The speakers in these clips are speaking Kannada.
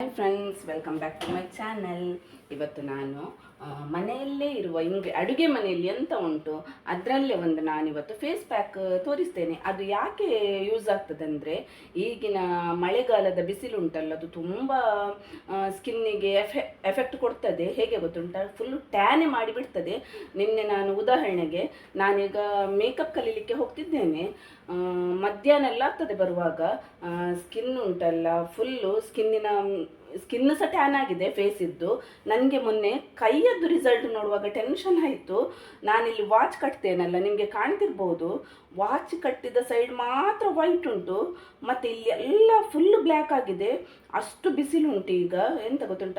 Hi friends welcome back to my channel ಇವತ್ತು ನಾನು ಮನೆಯಲ್ಲೇ ಇರುವ ಇಂಗ್ರಿ ಅಡುಗೆ ಮನೆಯಲ್ಲಿ ಎಂತ ಉಂಟು, ಅದರಲ್ಲೇ ಒಂದು ನಾನಿವತ್ತು ಫೇಸ್ ಪ್ಯಾಕ್ ತೋರಿಸ್ತೇನೆ. ಅದು ಯಾಕೆ ಯೂಸ್ ಆಗ್ತದೆ ಅಂದರೆ ಈಗಿನ ಮಳೆಗಾಲದ ಬಿಸಿಲು ಉಂಟಲ್ಲ ಅದು ತುಂಬ ಸ್ಕಿನ್ನಿಗೆ ಎಫೆ ಎಫೆಕ್ಟ್ ಕೊಡ್ತದೆ. ಹೇಗೆ ಗೊತ್ತುಂಟ? ಫುಲ್ ಟ್ಯಾನೆ ಮಾಡಿಬಿಡ್ತದೆ. ನಿನ್ನೆ ನಾನು ಉದಾಹರಣೆಗೆ, ನಾನೀಗ ಮೇಕಪ್ ಕಲೀಲಿಕ್ಕೆ ಹೋಗ್ತಿದ್ದೇನೆ. ಮಧ್ಯಾಹ್ನ ಎಲ್ಲ ಆಗ್ತದೆ ಬರುವಾಗ. ಸ್ಕಿನ್ ಉಂಟಲ್ಲ ಫುಲ್ಲು ಸ್ಕಿನ್ನಿನ ಸ್ಕಿನ್ ಸಹ ಟ್ಯಾನ್ ಆಗಿದೆ ಫೇಸಿದ್ದು ನನಗೆ ಮೊನ್ನೆ ಕೈಯದ್ದು ರಿಸಲ್ಟ್ ನೋಡುವಾಗ ಟೆನ್ಷನ್ ಆಯಿತು. ನಾನಿಲ್ಲಿ ವಾಚ್ ಕಟ್ತೇನಲ್ಲ, ನಿಮಗೆ ಕಾಣ್ತಿರ್ಬೋದು. ವಾಚ್ ಕಟ್ಟಿದ ಸೈಡ್ ಮಾತ್ರ ವೈಟ್ ಉಂಟು. ಮತ್ತು ಇಲ್ಲಿ ಎಲ್ಲ ಫುಲ್ ಬ್ಲ್ಯಾಕ್ ಆಗಿದೆ. ಅಷ್ಟು ಬಿಸಿಲು ಉಂಟು ಈಗ. ಎಂತ ಗೊತ್ತುಂಟ?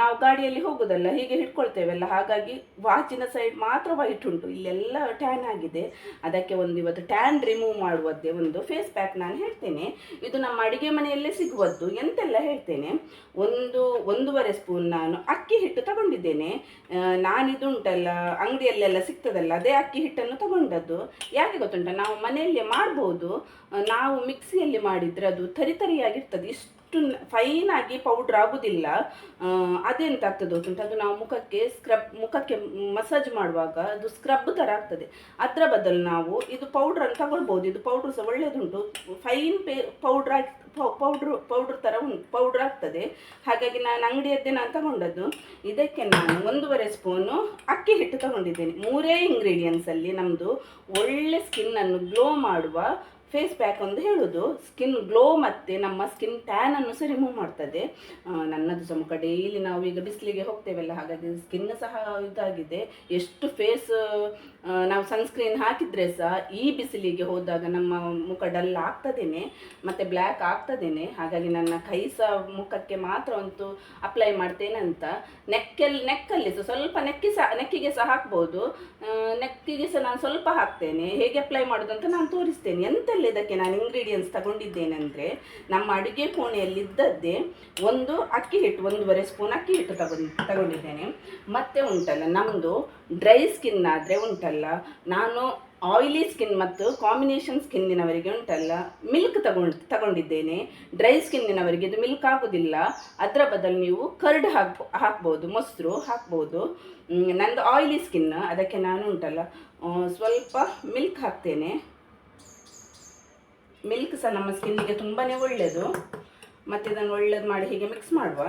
ನಾವು ಗಾಡಿಯಲ್ಲಿ ಹೋಗೋದಲ್ಲ, ಹೀಗೆ ಹಿಡ್ಕೊಳ್ತೇವಲ್ಲ. ಹಾಗಾಗಿ ವಾಚಿನ ಸೈಡ್ ಮಾತ್ರ ವೈಟ್ ಉಂಟು. ಇಲ್ಲೆಲ್ಲ ಟ್ಯಾನ್ ಆಗಿದೆ. ಅದಕ್ಕೆ ಒಂದು ಇವತ್ತು ಟ್ಯಾನ್ ರಿಮೂವ್ ಮಾಡುವದ್ದೇ ಒಂದು ಫೇಸ್ ಪ್ಯಾಕ್ ನಾನು ಹೇಳ್ತೇನೆ. ಇದು ನಮ್ಮ ಅಡಿಗೆ ಮನೆಯಲ್ಲೇ ಸಿಗುವದ್ದು ಎಂತೆಲ್ಲ ಹೇಳ್ತೇನೆ. ಒಂದು, ಒಂದೂವರೆ ಸ್ಪೂನ್ ನಾನು ಅಕ್ಕಿ ಹಿಟ್ಟು ತಗೊಂಡಿದ್ದೇನೆ. ನಾನಿದು ಉಂಟಲ್ಲ, ಅಂಗಡಿಯಲ್ಲೆಲ್ಲ ಸಿಗ್ತದಲ್ಲ, ಅದೇ ಅಕ್ಕಿ ಹಿಟ್ಟನ್ನು ತಗೊಂಡದ್ದು. ಯಾಕೆ ಗೊತ್ತುಂಟ? ನಾವು ಮನೆಯಲ್ಲೇ ಮಾಡ್ಬೋದು. ನಾವು ಮಿಕ್ಸಿಯಲ್ಲಿ ಮಾಡಿದರೆ ಅದು ತರಿತರಿಯಾಗಿರ್ತದೆ ಇಷ್ಟು ಫೈನ್ ಆಗಿ ಪೌಡ್ರ್ ಆಗುವುದಿಲ್ಲ ಅದೆಂತಾಗ್ತದೆ ಗೊತ್ತುಂಟ? ಅದು ನಾವು ಮುಖಕ್ಕೆ ಸ್ಕ್ರಬ್ ಮುಖಕ್ಕೆ ಮಸಾಜ್ ಮಾಡುವಾಗ ಅದು ಸ್ಕ್ರಬ್ ಥರ ಆಗ್ತದೆ. ಅದರ ಬದಲು ನಾವು ಇದು ಪೌಡ್ರನ್ನು ತಗೊಳ್ಬೋದು. ಇದು ಪೌಡ್ರ್ ಸಹ ಒಳ್ಳೆಯದುಂಟು ಫೈನ್ ಪೇ ಪೌಡ್ರ್ ಆಗಿ ಪೌಡ್ರು ಪೌಡ್ರ್ ಥರ ಉಂಟು ಪೌಡ್ರ್ ಆಗ್ತದೆ. ಹಾಗಾಗಿ ನಾನು ಅಂಗಡಿಯದ್ದೇ ನಾನು ತಗೊಂಡದ್ದು. ಇದಕ್ಕೆ ನಾನು ಒಂದೂವರೆ ಸ್ಪೂನು ಅಕ್ಕಿ ಹಿಟ್ಟು ತಗೊಂಡಿದ್ದೇನೆ. ಮೂರೇ ಇಂಗ್ರೀಡಿಯೆಂಟ್ಸಲ್ಲಿ ನಮ್ಮದು ಒಳ್ಳೆ ಸ್ಕಿನ್ನನ್ನು ಗ್ಲೋ ಮಾಡುವ ಫೇಸ್ ಪ್ಯಾಕ್ ಒಂದು ಹೇಳೋದು. ಸ್ಕಿನ್ ಗ್ಲೋ ಮತ್ತು ನಮ್ಮ ಸ್ಕಿನ್ ಟ್ಯಾನನ್ನು ಸಹ ರಿಮೂವ್ ಮಾಡ್ತದೆ. ನನ್ನದು ಸಹ ಮುಖ ಡೈಲಿ ನಾವು ಈಗ ಬಿಸಿಲಿಗೆ ಹೋಗ್ತೇವಲ್ಲ, ಹಾಗಾಗಿ ಸ್ಕಿನ್ ಸಹ ಇದಾಗಿದೆ. ಎಷ್ಟು ಫೇಸ್ ನಾವು ಸನ್ಸ್ಕ್ರೀನ್ ಹಾಕಿದರೆ ಸಹ ಈ ಬಿಸಿಲಿಗೆ ಹೋದಾಗ ನಮ್ಮ ಮುಖ ಡಲ್ ಆಗ್ತದೇನೆ, ಮತ್ತು ಬ್ಲ್ಯಾಕ್ ಆಗ್ತದೇನೆ. ಹಾಗಾಗಿ ನನ್ನ ಕೈ ಸಹ ಮುಖಕ್ಕೆ ಮಾತ್ರ ಅಂತೂ ಅಪ್ಲೈ ಮಾಡ್ತೇನೆ ಅಂತ ನೆಕ್ಕಲ್ಲಿ ನೆಕ್ಕಲ್ಲಿ ಸಹ ಸ್ವಲ್ಪ ನೆಕ್ಕಿ ಸಹ, ನೆಕ್ಕಿಗೆ ಸಹ ಹಾಕ್ಬೋದು. ನೆಕ್ಕಿಗೆ ಸಹ ನಾನು ಸ್ವಲ್ಪ ಹಾಕ್ತೇನೆ. ಹೇಗೆ ಅಪ್ಲೈ ಮಾಡೋದು ಅಂತ ನಾನು ತೋರಿಸ್ತೇನೆ. ಎಂತೆಲ್ಲ ಇದಕ್ಕೆ ನಾನು ಇಂಗ್ರೀಡಿಯೆಂಟ್ಸ್ ತಗೊಂಡಿದ್ದೇನೆಂದರೆ ನಮ್ಮ ಅಡುಗೆ ಕೋಣೆಯಲ್ಲಿ ಇದ್ದದ್ದೇ ಒಂದು ಅಕ್ಕಿ ಹಿಟ್ಟು, ಒಂದೂವರೆ ಸ್ಪೂನ್ ಅಕ್ಕಿ ಹಿಟ್ಟು ತಗೊಂಡು, ತಗೊಂಡಿದ್ದೇನೆ. ಮತ್ತೆ ಉಂಟಲ್ಲ ನಮ್ಮದು ಡ್ರೈ ಸ್ಕಿನ್ ಆದರೆ ಉಂಟಲ್ಲ, ನಾನು ಆಯಿಲಿ ಸ್ಕಿನ್ ಮತ್ತು ಕಾಂಬಿನೇಷನ್ ಸ್ಕಿನ್ನಿನವರಿಗೆ ಉಂಟಲ್ಲ ಮಿಲ್ಕ್ ತಗೊಂಡು, ತಗೊಂಡಿದ್ದೇನೆ. ಡ್ರೈ ಸ್ಕಿನ್ನಿನವರಿಗೆ ಇದು ಮಿಲ್ಕ್ ಆಗೋದಿಲ್ಲ. ಅದರ ಬದಲು ನೀವು ಕರ್ಡ್ ಹಾಕ್, ಹಾಕ್ಬೋದು, ಮೊಸರು ಹಾಕ್ಬೋದು. ನಂದು ಆಯಿಲಿ ಸ್ಕಿನ್ ಅದಕ್ಕೆ ನಾನು ಉಂಟಲ್ಲ ಸ್ವಲ್ಪ ಮಿಲ್ಕ್ ಹಾಕ್ತೇನೆ. ಮಿಲ್ಕ್ ಸಹ ನಮ್ಮ ಸ್ಕಿನ್ನಿಗೆ ತುಂಬಾ ಒಳ್ಳೆಯದು ಮತ್ತು ಇದನ್ನು ಒಳ್ಳೇದು ಮಾಡಿ ಹೀಗೆ ಮಿಕ್ಸ್ ಮಾಡುವ.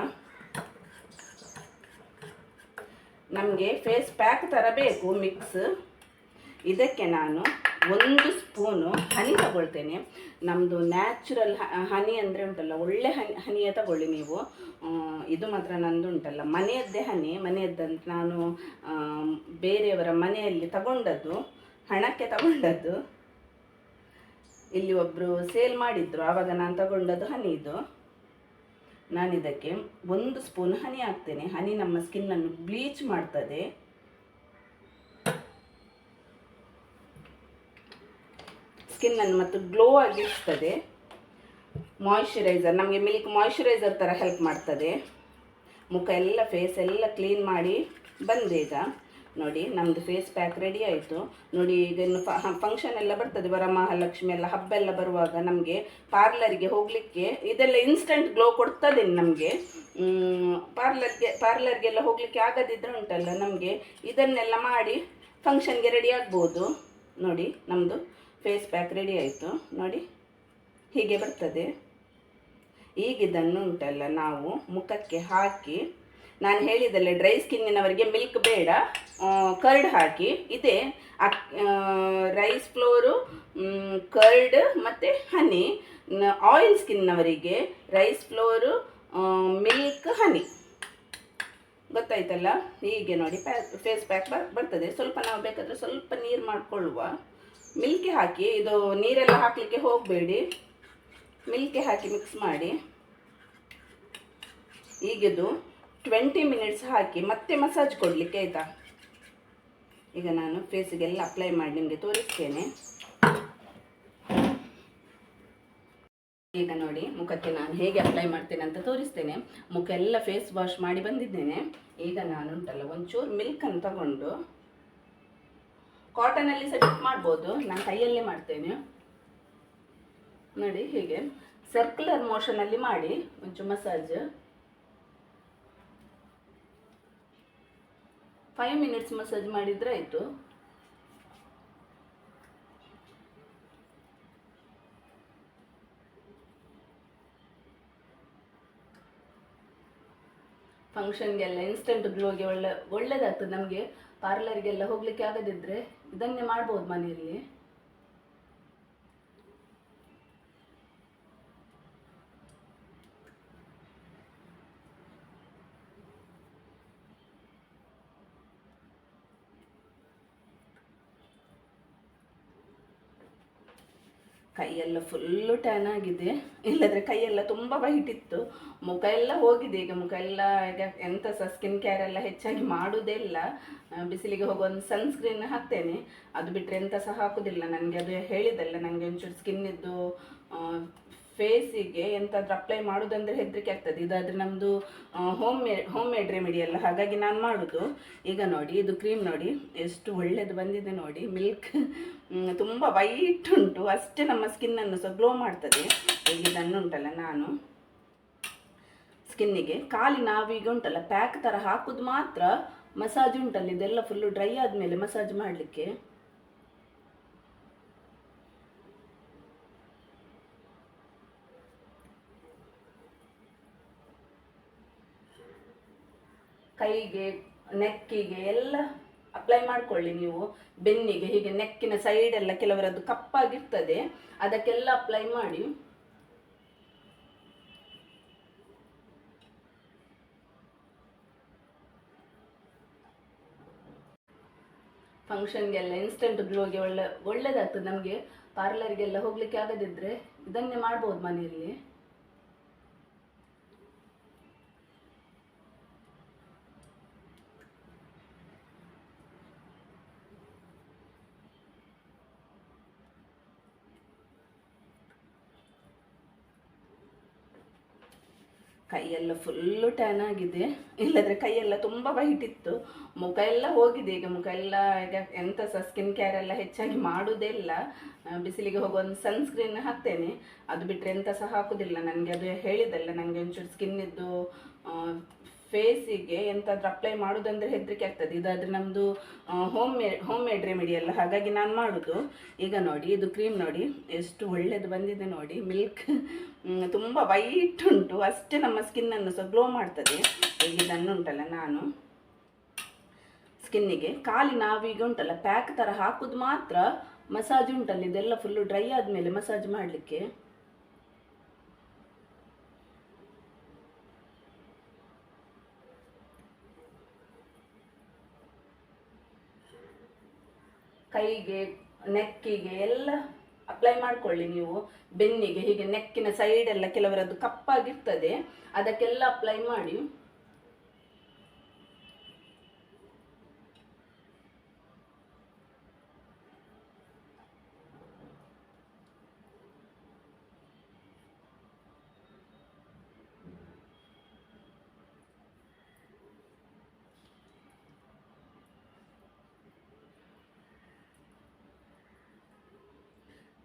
ನಮಗೆ ಫೇಸ್ ಪ್ಯಾಕ್ ಥರ ಬೇಕು ಮಿಕ್ಸ್ ಇದಕ್ಕೆ ನಾನು ಒಂದು ಸ್ಪೂನು ಹನಿ ತಗೊಳ್ತೇನೆ. ನಮ್ಮದು ನ್ಯಾಚುರಲ್ ಹನಿ ಅಂದರೆ ಉಂಟಲ್ಲ, ಒಳ್ಳೆ ಹನಿ ಹನಿಯ ತಗೊಳ್ಳಿ ನೀವು. ಇದು ಮಾತ್ರ ನಂದು ಉಂಟಲ್ಲ, ಮನೆಯದ್ದೇ ಹನಿ ಮನೆಯದ್ದಂತ ನಾನು ಬೇರೆಯವರ ಮನೆಯಲ್ಲಿ ತಗೊಂಡದ್ದು, ಹಣಕ್ಕೆ ತಗೊಂಡದ್ದು. ಇಲ್ಲಿ ಒಬ್ಬರು ಸೇಲ್ ಮಾಡಿದ್ರು. ಆವಾಗ ನಾನು ತಗೊಂಡದ್ದು ಹನಿ ಇದು ನಾನು ಇದಕ್ಕೆ ಒಂದು ಸ್ಪೂನ್ ಹನಿ ಹಾಕ್ತೇನೆ. ಹನಿ ನಮ್ಮ ಸ್ಕಿನ್ನನ್ನು ಬ್ಲೀಚ್ ಮಾಡ್ತದೆ. ಸ್ಕಿನ್ನನ್ನು ಮತ್ತು ಗ್ಲೋ ಆಗಿರ್ತದೆ ಮಾಯಿಶ್ಚರೈಸರ್ ನಮಗೆ ಮಿಲ್ಕ್ ಮಾಯಿಶ್ಚರೈಸರ್ ಥರ ಹೆಲ್ಪ್ ಮಾಡ್ತದೆ. ಮುಖ ಎಲ್ಲ ಫೇಸ್ ಎಲ್ಲ ಕ್ಲೀನ್ ಮಾಡಿ ಬಂದೆ ಈಗ. ನೋಡಿ ನಮ್ಮದು ಫೇಸ್ ಪ್ಯಾಕ್ ರೆಡಿ ಆಯಿತು. ನೋಡಿ ಇದನ್ನು ಫಂಕ್ಷನ್ ಎಲ್ಲ ಬರ್ತದೆ ವರಮಹಾಲಕ್ಷ್ಮಿ ಎಲ್ಲ ಹಬ್ಬ ಎಲ್ಲ ಬರುವಾಗ ನಮಗೆ ಪಾರ್ಲರಿಗೆ ಹೋಗಲಿಕ್ಕೆ ಇದೆಲ್ಲ ಇನ್ಸ್ಟಂಟ್ ಗ್ಲೋ ಕೊಡ್ತದೆ ನಮಗೆ. ಪಾರ್ಲರ್ಗೆ ಪಾರ್ಲರ್ಗೆಲ್ಲ ಹೋಗಲಿಕ್ಕೆ ಆಗದಿದ್ರೆ ಉಂಟಲ್ಲ, ನಮಗೆ ಇದನ್ನೆಲ್ಲ ಮಾಡಿ ಫಂಕ್ಷನ್ಗೆ ರೆಡಿ ಆಗ್ಬೋದು. ನೋಡಿ ನಮ್ಮದು ಫೇಸ್ ಪ್ಯಾಕ್ ರೆಡಿ ಆಯಿತು. ನೋಡಿ, ಹೀಗೆ ಬರ್ತದೆ. ಈಗಿದನ್ನು ಉಂಟಲ್ಲ, ನಾವು ಮುಖಕ್ಕೆ ಹಾಕಿ ನಾನು ಹೇಳಿದಲ್ಲ ಡ್ರೈ ಸ್ಕಿನ್ನಿನವರಿಗೆ ಮಿಲ್ಕ್ ಬೇಡ ಕರ್ಡ್ ಹಾಕಿ. ಇದೆ ಅಕ್ ರೈಸ್ ಫ್ಲೋರು ಕರ್ಡ್ ಮತ್ತು ಹನಿ ಆಯಿಲ್ ಸ್ಕಿನ್ನವರಿಗೆ ರೈಸ್ ಫ್ಲೋರು ಮಿಲ್ಕ್ ಹನಿ ಗೊತ್ತಾಯ್ತಲ್ಲ? ಹೀಗೆ ನೋಡಿ ಪ್ಯಾಕ್ ಫೇಸ್ ಪ್ಯಾಕ್ ಬರ್ತದೆ. ಸ್ವಲ್ಪ ನಾವು ಬೇಕಾದರೆ ಸ್ವಲ್ಪ ನೀರು ಮಾಡಿಕೊಳ್ಳುವ. ಮಿಲ್ಕೆ ಹಾಕಿ, ಇದು ನೀರೆಲ್ಲ ಹಾಕಲಿಕ್ಕೆ ಹೋಗಬೇಡಿ. ಮಿಲ್ಕೆ ಹಾಕಿ ಮಿಕ್ಸ್ ಮಾಡಿ. ಈಗಿದು ಟ್ವೆಂಟಿ ಮಿನಿಟ್ಸ್ ಹಾಕಿ ಮತ್ತೆ ಮಸಾಜ್ ಕೊಡಲಿಕ್ಕೆ ಆಯಿತಾ? ಈಗ ನಾನು ಫೇಸಿಗೆಲ್ಲ ಅಪ್ಲೈ ಮಾಡಿ ನಿಮಗೆ ತೋರಿಸ್ತೇನೆ. ಈಗ ನೋಡಿ, ಮುಖಕ್ಕೆ ನಾನು ಹೇಗೆ ಅಪ್ಲೈ ಮಾಡ್ತೇನೆ ಅಂತ ತೋರಿಸ್ತೇನೆ. ಮುಖ ಎಲ್ಲ ಫೇಸ್ ವಾಶ್ ಮಾಡಿ ಬಂದಿದ್ದೇನೆ. ಈಗ ನಾನು ಉಂಟಲ್ಲ, ಒಂಚೂರು ಮಿಲ್ಕನ್ನು ತಗೊಂಡು ಕಾಟನಲ್ಲಿ ಡಿಪ್ ಮಾಡ್ಬೋದು. ನಾನು ಕೈಯಲ್ಲೇ ಮಾಡ್ತೇನೆ. ನೋಡಿ, ಹೀಗೆ ಸರ್ಕ್ಯುಲರ್ ಮೋಷನಲ್ಲಿ ಮಾಡಿ, ಒಂಚೂರು ಮಸಾಜ್ ಫೈವ್ ಮಿನಿಟ್ಸ್ ಮಸಾಜ್ ಮಾಡಿದರೆ ಆಯಿತು. ಫಂಕ್ಷನ್ಗೆಲ್ಲ ಇನ್ಸ್ಟೆಂಟ್ ಗ್ಲೋಗೆ ಒಳ್ಳೆ, ಒಳ್ಳೇದಾಗ್ತದೆ ನಮಗೆ. ಪಾರ್ಲರ್ಗೆಲ್ಲ ಹೋಗ್ಲಿಕ್ಕೆ ಆಗದಿದ್ದರೆ ಇದನ್ನೇ ಮಾಡ್ಬೋದು ಮನೆಯಲ್ಲಿ. ಕೈಯೆಲ್ಲ ಫುಲ್ಲು ಟ್ಯಾನ್ ಆಗಿದೆ. ಇಲ್ಲದ್ರೆ ಕೈಯೆಲ್ಲ ತುಂಬ ವೈಟ್ ಇತ್ತು. ಮುಖ ಎಲ್ಲ ಹೋಗಿದೆ. ಈಗ ಮುಖ ಎಲ್ಲ, ಈಗ ಎಂತ ಸಹ ಸ್ಕಿನ್ ಕೇರ್ ಎಲ್ಲ ಹೆಚ್ಚಾಗಿ ಮಾಡುವುದೇ ಇಲ್ಲ. ಬಿಸಿಲಿಗೆ ಹೋಗುವ ಒಂದು ಸನ್ಸ್ಕ್ರೀನ್ ಹಾಕ್ತೇನೆ. ಅದು ಬಿಟ್ಟರೆ ಎಂಥ ಸಹ ಹಾಕೋದಿಲ್ಲ. ನನಗೆ ಅದು ಹೇಳಿದಲ್ಲ ನನಗೆ ಒಂಚೂರು ಸ್ಕಿನ್ನಿದ್ದು ಫೇಸಿಗೆ ಎಂತಾದ್ರೂ ಅಪ್ಲೈ ಮಾಡೋದಂದ್ರೆ ಹೆದರಿಕೆ ಆಗ್ತದೆ. ಇದಾದರೆ ನಮ್ಮದು home made home made remedy ಅಲ್ಲ. ಹಾಗಾಗಿ ನಾನು ಮಾಡೋದು. ಈಗ ನೋಡಿ, ಇದು ಕ್ರೀಮ್ ನೋಡಿ. ಎಷ್ಟು ಒಳ್ಳೇದು ಬಂದಿದೆ ನೋಡಿ. ಮಿಲ್ಕ್ ತುಂಬ ವೈಟ್ ಉಂಟು. ಅಷ್ಟೇ ನಮ್ಮ ಸ್ಕಿನ್ನನ್ನು ಸಹ ಗ್ಲೋ ಮಾಡ್ತದೆ. ಈಗ ಇದನ್ನು ಉಂಟಲ್ಲ ನಾನು. ಸ್ಕಿನ್ನಿಗೆ ಖಾಲಿ ನಾವೀಗ ಉಂಟಲ್ಲ ಪ್ಯಾಕ್ ಥರ ಹಾಕೋದು ಮಾತ್ರ ಮಸಾಜ್ ಉಂಟಲ್ಲ. ಇದೆಲ್ಲ ಫುಲ್ಲು ಡ್ರೈ ಆದಮೇಲೆ ಮಸಾಜ್ ಮಾಡಲಿಕ್ಕೆ. ಕೈಗೆ, ನೆಕ್ಕಿಗೆ ಎಲ್ಲ ಅಪ್ಲೈ ಮಾಡ್ಕೊಳ್ಳಿ ನೀವು. ಬೆನ್ನಿಗೆ ಹೀಗೆ ನೆಕ್ಕಿನ ಸೈಡ್ ಎಲ್ಲ ಕೆಲವರದ್ದು ಕಪ್ಪಾಗಿರ್ತದೆ. ಅದಕ್ಕೆಲ್ಲ ಅಪ್ಲೈ ಮಾಡಿ. ಫಂಕ್ಷನ್ಗೆಲ್ಲ ಇನ್ಸ್ಟೆಂಟ್ ಗ್ಲೋಗೆ ಒಳ್ಳೆ, ಒಳ್ಳೇದಾಗ್ತದೆ ನಮಗೆ. ಪಾರ್ಲರ್ಗೆಲ್ಲ ಹೋಗ್ಲಿಕ್ಕೆ ಆಗದಿದ್ರೆ ಇದನ್ನೇ ಮಾಡ್ಬೋದು ಮನೆಯಲ್ಲಿ. ಕೈಯೆಲ್ಲ ಫುಲ್ಲು ಟ್ಯಾನ್ ಆಗಿದೆ. ಇಲ್ಲದ್ರೆ ಕೈಯೆಲ್ಲ ತುಂಬ ವೈಟ್ ಇತ್ತು. ಮುಖ ಎಲ್ಲ ಹೋಗಿದೆ. ಈಗ ಮುಖ ಎಲ್ಲ, ಈಗ ಎಂತ ಸಹ ಸ್ಕಿನ್ ಕೇರ್ ಎಲ್ಲ ಹೆಚ್ಚಾಗಿ ಮಾಡುವುದೇ ಇಲ್ಲ. ಬಿಸಿಲಿಗೆ ಹೋಗುವ ಒಂದು ಸನ್ಸ್ಕ್ರೀನ್ ಹಾಕ್ತೇನೆ. ಅದು ಬಿಟ್ಟರೆ ಎಂತ ಸಹ ಹಾಕುದಿಲ್ಲ. ನನಗೆ ಅದು ಹೇಳಿದಲ್ಲ ನನಗೆ ಒಂಚೂರು ಸ್ಕಿನ್ನಿದ್ದು ಫೇಸಿಗೆ ಎಂತಾದ್ರೂ ಅಪ್ಲೈ ಮಾಡೋದಂದ್ರೆ ಹೆದರಿಕೆ ಆಗ್ತದೆ. ಇದಾದರೆ ನಮ್ಮದು home made home made remedy ಅಲ್ಲ ಹಾಗಾಗಿ ನಾನು ಮಾಡೋದು. ಈಗ ನೋಡಿ, ಇದು ಕ್ರೀಮ್ ನೋಡಿ. ಎಷ್ಟು ಒಳ್ಳೇದು ಬಂದಿದೆ ನೋಡಿ. ಮಿಲ್ಕ್ ತುಂಬ ವೈಟ್ ಉಂಟು. ಅಷ್ಟೇ ನಮ್ಮ ಸ್ಕಿನ್ನನ್ನು ಸಹ ಗ್ಲೋ ಮಾಡ್ತದೆ. ಈಗ ಇದನ್ನು ಉಂಟಲ್ಲ ನಾನು. ಸ್ಕಿನ್ನಿಗೆ ಖಾಲಿ ನಾವೀಗ ಉಂಟಲ್ಲ ಪ್ಯಾಕ್ ಥರ ಹಾಕೋದು ಮಾತ್ರ. ಮಸಾಜ್ ಉಂಟಲ್ಲ, ಇದೆಲ್ಲ ಫುಲ್ಲು ಡ್ರೈ ಆದಮೇಲೆ ಮಸಾಜ್ ಮಾಡಲಿಕ್ಕೆ. ಕೈಗೆ, ನೆಕ್ಕಿಗೆ ಎಲ್ಲ ಅಪ್ಲೈ ಮಾಡ್ಕೊಳ್ಳಿ ನೀವು. ಬೆನ್ನಿಗೆ ಹೀಗೆ ನೆಕ್ಕಿನ ಸೈಡ್ ಎಲ್ಲ ಕೆಲವರದ್ದು ಕಪ್ಪಾಗಿರ್ತದೆ. ಅದಕ್ಕೆಲ್ಲ ಅಪ್ಲೈ ಮಾಡಿ.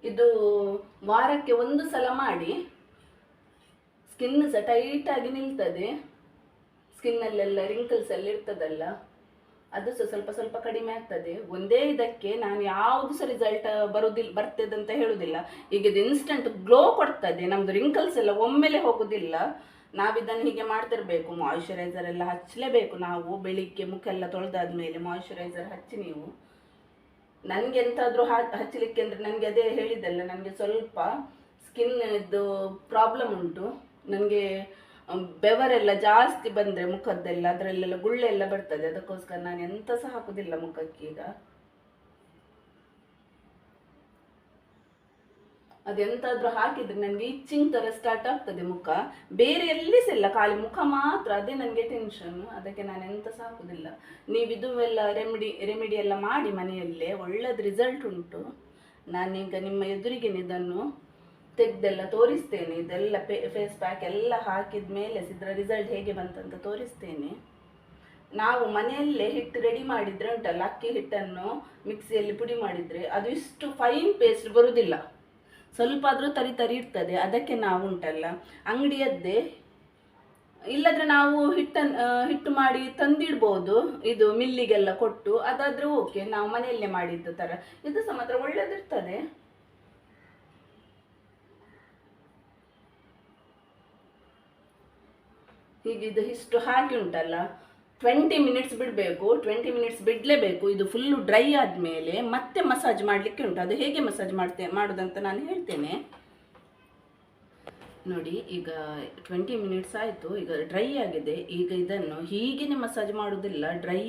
ಇದು ವಾರಕ್ಕೆ ಒಂದು ಸಲ ಮಾಡಿ ಸ್ಕಿನ್ ಸಹ ಟೈಟಾಗಿ ನಿಲ್ತದೆ. ಸ್ಕಿನ್ನಲ್ಲೆಲ್ಲ ರಿಂಕಲ್ಸ್ ಎಲ್ಲ ಇರ್ತದಲ್ಲ, ಅದು ಸಹ ಸ್ವಲ್ಪ ಸ್ವಲ್ಪ ಕಡಿಮೆ ಆಗ್ತದೆ. ಒಂದೇ ಇದಕ್ಕೆ ನಾನು ಯಾವುದು ಸಹ ರಿಸಲ್ಟ್ ಬರುದಿಲ್ಲ ಬರ್ತದೆ ಅಂತ ಹೇಳುವುದಿಲ್ಲ ಈಗ ಇದು ಇನ್ಸ್ಟಂಟ್ ಗ್ಲೋ ಕೊಡ್ತದೆ, ನಮ್ದು ರಿಂಕಲ್ಸ್ ಎಲ್ಲ ಒಮ್ಮೆಲೆ ಹೋಗುದಿಲ್ಲ. ನಾವಿದನ್ನು ಹೀಗೆ ಮಾಡ್ತಿರ್ಬೇಕು ಮಾಯಿಶ್ಚರೈಸರ್ ಎಲ್ಲ ಹಚ್ಚಲೇಬೇಕು ನಾವು, ಬೆಳಿಗ್ಗೆ ಮುಖ ಎಲ್ಲ ತೊಳೆದಾದ್ಮೇಲೆ ಮಾಯಿಶ್ಚರೈಸರ್ ಹಚ್ಚಿ ನೀವು. ನನಗೆ ಎಂತಾದರೂ ಹಚ್ಚಲಿಕ್ಕೆ ಅಂದರೆ ನನಗೆ ಅದೇ ಹೇಳಿದ್ದಲ್ಲ, ನನಗೆ ಸ್ವಲ್ಪ ಸ್ಕಿನ್ ಇದು ಪ್ರಾಬ್ಲಮ್ ಉಂಟು. ನನಗೆ ಬೆವರೆಲ್ಲ ಜಾಸ್ತಿ ಬಂದರೆ ಮುಖದ್ದೆಲ್ಲ, ಅದರಲ್ಲೆಲ್ಲ ಗುಳ್ಳೆ ಎಲ್ಲ ಬರ್ತದೆ. ಅದಕ್ಕೋಸ್ಕರ ನಾನು ಎಂತ ಸಹ ಹಾಕುದಿಲ್ಲ ಮುಖಕ್ಕೆ ಅದೆಂತಾದ್ರೂ ಹಾಕಿದ್ರೆ ನನಗೆ ಇಚ್ಚಿಂಗ್ ಥರ ಸ್ಟಾರ್ಟ್ ಆಗ್ತದೆ ಮುಖ. ಬೇರೆ ಎಲ್ಲಿ ಇಲ್ಲ ಖಾಲಿ ಮುಖ ಮಾತ್ರ, ಅದೇ ನನಗೆ ಟೆನ್ಷನ್ ಅದಕ್ಕೆ ನಾನು ಎಂತ ಸಾಕುದಿಲ್ಲ ನೀವು ಇದು ಎಲ್ಲ ರೆಮಿಡಿ ರೆಮಿಡಿ ಎಲ್ಲ ಮಾಡಿ ಮನೆಯಲ್ಲೇ, ಒಳ್ಳೇದು ರಿಸಲ್ಟ್ ಉಂಟು. ನಾನೀಗ ನಿಮ್ಮ ಎದುರಿಗೆ ಇದನ್ನು ತೆಗೆದೆಲ್ಲ ತೋರಿಸ್ತೇನೆ. ಇದೆಲ್ಲ ಫೇಸ್ ಪ್ಯಾಕ್ ಎಲ್ಲ ಹಾಕಿದ ಮೇಲೆ ಇದರ ರಿಸಲ್ಟ್ ಹೇಗೆ ಬಂತಂತ ತೋರಿಸ್ತೇನೆ. ನಾವು ಮನೆಯಲ್ಲೇ ಹಿಟ್ಟು ರೆಡಿ ಮಾಡಿದ್ರೆ ಉಂಟಲ್ಲ, ಅಕ್ಕಿ ಹಿಟ್ಟನ್ನು ಮಿಕ್ಸಿಯಲ್ಲಿ ಪುಡಿ ಮಾಡಿದರೆ ಅದು ಇಷ್ಟು ಫೈನ್ ಪೇಸ್ಟ್ ಬರುವುದಿಲ್ಲ ಸ್ವಲ್ಪ ಆದರೂ ತರಿ ತರಿ ಇರ್ತದೆ, ಅದಕ್ಕೆ ನಾವು ಉಂಟಲ್ಲ. ಅಂಗಡಿಯದ್ದೇ ಇಲ್ಲದ್ರೆ ನಾವು ಹಿಟ್ಟನ್ನು ಹಿಟ್ಟು ಮಾಡಿ ತಂದಿಡ್ಬೋದು. ಇದು ಮಿಲ್ಲಿಗೆಲ್ಲ ಕೊಟ್ಟು, ಅದಾದ್ರೂ ಓಕೆ ನಾವು ಮನೆಯಲ್ಲೇ ಮಾಡಿದ್ದು ತರ. ಇದು ಸಹ ಮಾತ್ರ ಒಳ್ಳೇದಿರ್ತದೆ. ಹೀಗೆ ಇಷ್ಟು ಹಾಕಿ ಉಂಟಲ್ಲ. ಟ್ವೆಂಟಿ ಮಿನಿಟ್ಸ್ ಬಿಡಬೇಕು ಟ್ವೆಂಟಿ ಮಿನಿಟ್ಸ್ ಬಿಡಲೇಬೇಕು. ಇದು ಫುಲ್ಲು ಡ್ರೈ ಆದಮೇಲೆ ಮತ್ತೆ ಮಸಾಜ್ ಮಾಡಲಿಕ್ಕೆ ಉಂಟು. ಅದು ಹೇಗೆ ಮಸಾಜ್ ಮಾಡ್ತೇ, ಮಾಡೋದಂತ ನಾನು ಹೇಳ್ತೇನೆ. ನೋಡಿ, ಈಗ ಟ್ವೆಂಟಿ ಮಿನಿಟ್ಸ್ ಆಯಿತು. ಈಗ ಡ್ರೈ ಆಗಿದೆ. ಈಗ ಇದನ್ನು ಹೀಗೇನೆ ಮಸಾಜ್ ಮಾಡೋದಿಲ್ಲ ಡ್ರೈ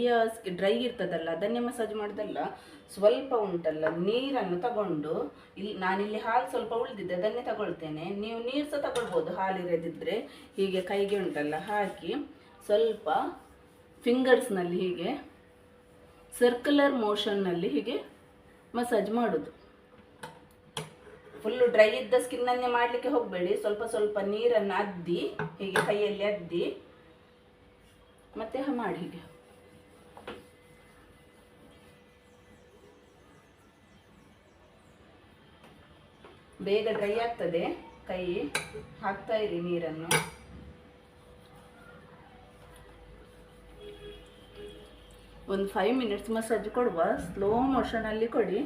ಡ್ರೈ ಇರ್ತದಲ್ಲ, ಅದನ್ನೇ ಮಸಾಜ್ ಮಾಡೋದಲ್ಲ. ಸ್ವಲ್ಪ ಉಂಟಲ್ಲ, ನೀರನ್ನು ತಗೊಂಡು, ಇಲ್ಲಿ ನಾನಿಲ್ಲಿ ಹಾಲು ಸ್ವಲ್ಪ ಉಳಿದಿದ್ದೆ ಅದನ್ನೇ ತಗೊಳ್ತೇನೆ. ನೀವು ನೀರು ಸಹ ತಗೊಳ್ಬೋದು, ಹಾಲು ಇರದಿದ್ದರೆ ಹೀಗೆ ಕೈಗೆ ಉಂಟಲ್ಲ, ಹಾಕಿ ಸ್ವಲ್ಪ ಫಿಂಗರ್ಸ್ನಲ್ಲಿ ಹೀಗೆ, ಸರ್ಕ್ಯುಲರ್ ಮೋಷನ್ನಲ್ಲಿ ಹೀಗೆ ಮಸಾಜ್ ಮಾಡೋದು. ಫುಲ್ಲು ಡ್ರೈ ಇದ್ದ ಸ್ಕಿನ್ನನ್ನೇ ಮಾಡಲಿಕ್ಕೆ ಹೋಗಬೇಡಿ. ಸ್ವಲ್ಪ ಸ್ವಲ್ಪ ನೀರನ್ನು ಅದ್ದಿ, ಹೀಗೆ ಕೈಯಲ್ಲಿ ಅದ್ದಿ. ಮತ್ತೆ ಮಾಡಿ ಹೀಗೆ. ಬೇಗ ಡ್ರೈ ಆಗ್ತದೆ. ಕೈ ಹಾಕ್ತಾ ಇರಿ ನೀರನ್ನು. ಒಂದು ಫೈವ್ ಮಿನಿಟ್ಸ್ ಮಸಾಜ್ ಕೊಡುವ. ಸ್ಲೋ ಮೋಷನಲ್ಲಿ ಕೊಡಿ.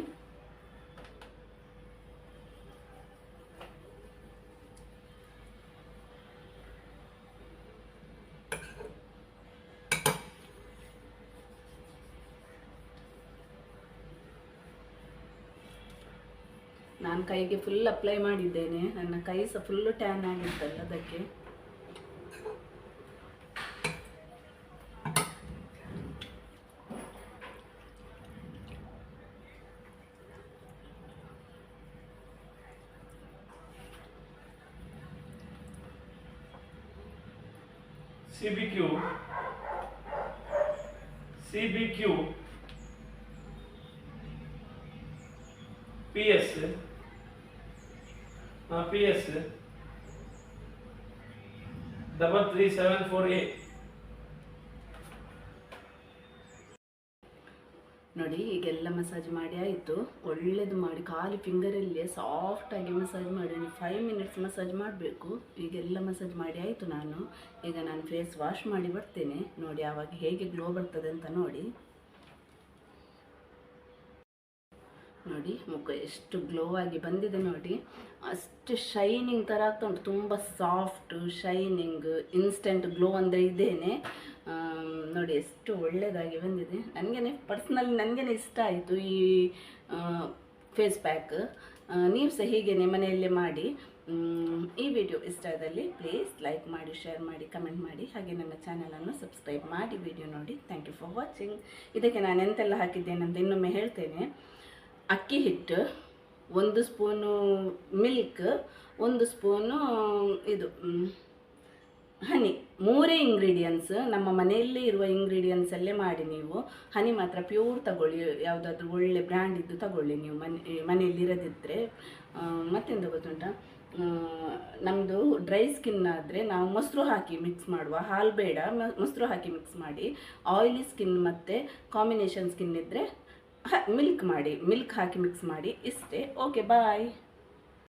ನಾನು ಕೈಗೆ ಫುಲ್ ಅಪ್ಲೈ ಮಾಡಿದ್ದೇನೆ. ನನ್ನ ಕೈ ಸಹ ಫುಲ್ ಟ್ಯಾನ್ ಆಗಿತ್ತಲ್ಲ ಅದಕ್ಕೆ. CBQ CBQ PS हाँ PS double three seven four eight ನೋಡಿ, ಈಗೆಲ್ಲ ಮಸಾಜ್ ಮಾಡಿ ಆಯಿತು. ಒಳ್ಳೇದು ಮಾಡಿ, ಖಾಲಿ ಫಿಂಗರಲ್ಲೇ ಸಾಫ್ಟಾಗಿ ಮಸಾಜ್ ಮಾಡಿ ಫೈವ್ ಮಿನಿಟ್ಸ್ ಮಸಾಜ್ ಮಾಡಬೇಕು. ಈಗೆಲ್ಲ ಮಸಾಜ್ ಮಾಡಿ ಆಯಿತು ನಾನು. ಈಗ ನಾನು ಫೇಸ್ ವಾಶ್ ಮಾಡಿ ಬರ್ತೇನೆ. ನೋಡಿ, ಆವಾಗ ಹೇಗೆ ಗ್ಲೋ ಬರ್ತದೆ ಅಂತ ನೋಡಿ. ನೋಡಿ, ಮುಖ ಎಷ್ಟು ಗ್ಲೋ ಆಗಿ ಬಂದಿದೆ ನೋಡಿ. ಅಷ್ಟು ಶೈನಿಂಗ್ ಥರ ಆಗ್ತಾ ಉಂಟು. ತುಂಬ ಸಾಫ್ಟು ಶೈನಿಂಗ್ ಇನ್ಸ್ಟೆಂಟ್ ಗ್ಲೋ ಅಂದರೆ ಇದೇನೆ. ನೋಡಿ ಎಷ್ಟು ಒಳ್ಳೆಯದಾಗಿ ಬಂದಿದೆ. ನನಗೇನೆ ಪರ್ಸ್ನಲ್ ನನಗೇನೆ ಇಷ್ಟ ಆಯಿತು ಈ ಫೇಸ್ ಪ್ಯಾಕ್ ನೀವು ಸಹ ಹೀಗೇನೆ ಮನೆಯಲ್ಲೇ ಮಾಡಿ. ಈ ವಿಡಿಯೋ ಇಷ್ಟ ಆದಲ್ಲಿ ಪ್ಲೀಸ್ ಲೈಕ್ ಮಾಡಿ ಶೇರ್ ಮಾಡಿ ಕಮೆಂಟ್ ಮಾಡಿ. ಹಾಗೆ ನನ್ನ ಚಾನಲನ್ನು ಸಬ್ಸ್ಕ್ರೈಬ್ ಮಾಡಿ ವಿಡಿಯೋ ನೋಡಿ. ಥ್ಯಾಂಕ್ ಯು ಫಾರ್ ವಾಚಿಂಗ್ ಇದಕ್ಕೆ ನಾನು ಎಂತೆಲ್ಲ ಹಾಕಿದ್ದೇನೆಂದು ಇನ್ನೊಮ್ಮೆ ಹೇಳ್ತೇನೆ. ಅಕ್ಕಿ ಹಿಟ್ಟು, ಒಂದು ಸ್ಪೂನು ಮಿಲ್ಕ್ ಒಂದು ಸ್ಪೂನು ಇದು ಹನಿ ಮೂರೇ ಇಂಗ್ರೀಡಿಯೆಂಟ್ಸ್ ನಮ್ಮ ಮನೆಯಲ್ಲೇ ಇರುವ ಇಂಗ್ರೀಡಿಯೆಂಟ್ಸಲ್ಲೇ ಮಾಡಿ ನೀವು. ಹನಿ ಮಾತ್ರ ಪ್ಯೂರ್ ತಗೊಳ್ಳಿ, ಯಾವುದಾದ್ರೂ ಒಳ್ಳೆ ಬ್ರ್ಯಾಂಡ್ ಇದ್ದು ತಗೊಳ್ಳಿ ನೀವು ಮನೆ, ಮನೆಯಲ್ಲಿ ಇರದಿದ್ದರೆ ಮತ್ತೆಂತ ಗೊತ್ತುಂಟಾ? ನಮ್ಮದು ಡ್ರೈ ಸ್ಕಿನ್ ಆದರೆ ನಾವು ಮೊಸರು ಹಾಕಿ ಮಿಕ್ಸ್ ಮಾಡುವ. ಹಾಲು ಬೇಡ ಮೊಸರು ಹಾಕಿ ಮಿಕ್ಸ್ ಮಾಡಿ. ಆಯಿಲಿ ಸ್ಕಿನ್ ಮತ್ತು ಕಾಂಬಿನೇಷನ್ ಸ್ಕಿನ್ ಇದ್ದರೆ ಮಿಲ್ಕ್ ಮಾಡಿ. ಮಿಲ್ಕ್ ಹಾಕಿ ಮಿಕ್ಸ್ ಮಾಡಿ. ಇಷ್ಟೇ. Okay bye